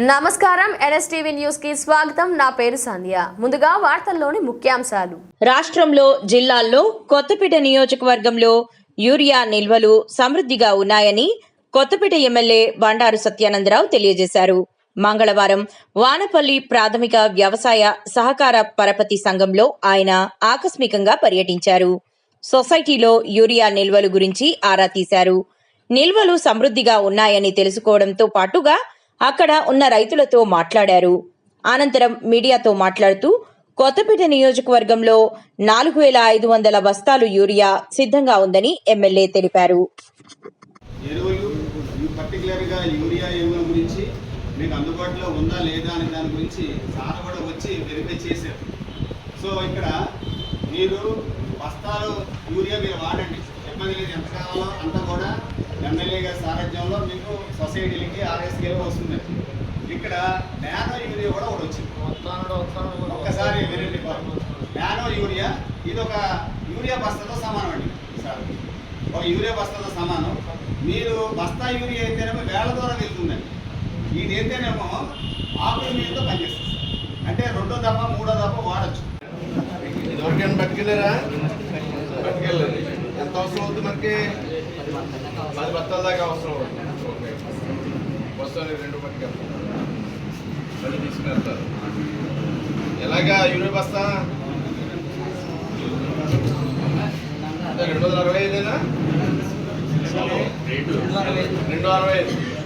నమస్కారం ఎన్ఎస్టీవీ న్యూస్కి స్వాగతం. నా పేరు సంధ్య. ముందుగా వార్తల్లోని ముఖ్యాంశాలు. రాష్ట్రంలో జిల్లాల్లో కొత్తపేట నియోజకవర్గంలో యూరియా నిల్వలు సమృద్ధిగా ఉన్నాయని కొత్తపేట ఎమ్మెల్యే బండారు సత్యానందరావు తెలియజేశారు. మంగళవారం వానపల్లి ప్రాథమిక వ్యవసాయ సహకార పరపతి సంఘంలో ఆయన ఆకస్మికంగా పర్యటించారు. సొసైటీలో యూరియా నిల్వలు గురించి ఆరా తీశారు. నిల్వలు సమృద్ధిగా ఉన్నాయని తెలుసుకోవడంతో పాటుగా అక్కడ ఉన్న రైతులతో మాట్లాడారు. అనంతరం మీడియాతో మాట్లాడుతూ కొత్తపేట నియోజకవర్గంలో నాలుగు వేల ఐదు వందల బస్తాలు యూరియా సిద్ధంగా ఉందని ఎమ్మెల్యే తెలిపారు. పర్టికులర్గా యూరియా ఎరువుల గురించి మీకు అందుబాటులో ఉందా లేదా అనే దాని గురించి సార్ కూడా వచ్చి వెరిఫై చేశారు. సో ఇక్కడ మీరు బస్తాలు యూరియా మీరు వాడండి. మందికి ఎంత కావాలో అంత కూడా ఎమ్మెల్యే గారి సారథ్యంలో మీకు సొసైటీలకి ఆర్ఎస్కేలో వస్తుంది. ఇక్కడ నానో యూరియా కూడా ఒకటి వచ్చింది. ఒక్కసారి వినండి నానో యూరియా ఇది ఒక యూరియా బస్తాతో సమానం అండి. సార్ ఒక యూరియా బస్తాతో సమానం. మీరు బస్తా యూరియా అయితేనేమో వేల ద్వారా వెళ్తుందండి. ఇది అయితేనేమో ఆకుల మీదతో పనిచేస్తుంది. అంటే రెండో దఫ మూడో దఫ వాడచ్చు. ఇది ఎవరికైనా పట్టుకెళ్ళారా పట్టుకెళ్ళారు అవసరం అవుతుంది మనకి. పది బత్తాల దాకా అవసరం అవుతుంది. ఓకే. వస్తాను రెండు పట్టుకెళ్తాను మళ్ళీ తీసుకుని ఎలాగా యూరియా బస్తా? రెండు వందల అరవై ఐదేనా? రెండు అరవై ఐదు.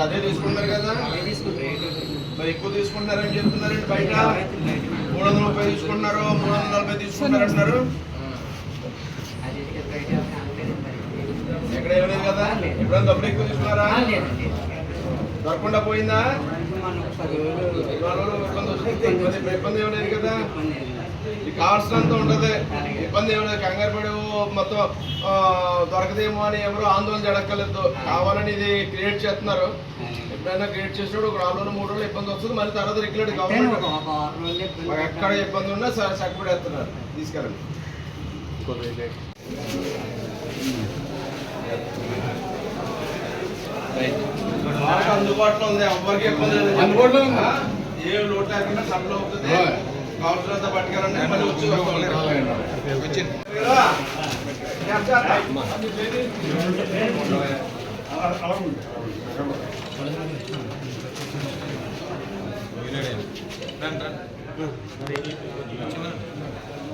అదే తీసుకుంటారు కదా? మరి ఎక్కువ తీసుకుంటారని చెప్తున్నారండి బయట. మూడు వందల ముప్పై తీసుకుంటున్నారు మూడు వందల నలభై తీసుకుంటారు అంటున్నారు ఎక్కడ ఇవ్వలేదు కదా? ఎప్పుడైనా డబ్బులు ఎక్కువ తీసుకున్నారా? దొరకకుండా పోయిందా? ఇబ్బంది వస్తుంది. ఇబ్బంది ఇవ్వలేదు కదా. కావాల్సినంత ఉంటుంది. ఇబ్బంది ఏమైనా కంగారు మొత్తం దొరకదేమో అని ఎవరు ఆందోళన జడక్కలేదు కావాలని ఇది క్రియేట్ చేస్తున్నారు. ఎప్పుడైనా క్రియేట్ చేసినప్పుడు ఒక నాలుగు రోజులు మూడు రోజులు ఇబ్బంది వస్తుంది. మళ్ళీ తర్వాత రెగ్యులేట్ గవర్నమెంట్ ఎక్కడ ఇబ్బంది ఉన్నా స- చక్కబడేస్తున్నారు తీసుకెళ్ళండి. అందుబాటులో ఉంది. ఎవరికి ఇబ్బంది లేదు. అందుబాటులో ఉంది. ఏ లోటు లేకుండా సప్లై అవుతుంది. కావాల్సినంత పట్టుకెళ్ళండి మళ్ళీ వచ్చి వచ్చింది.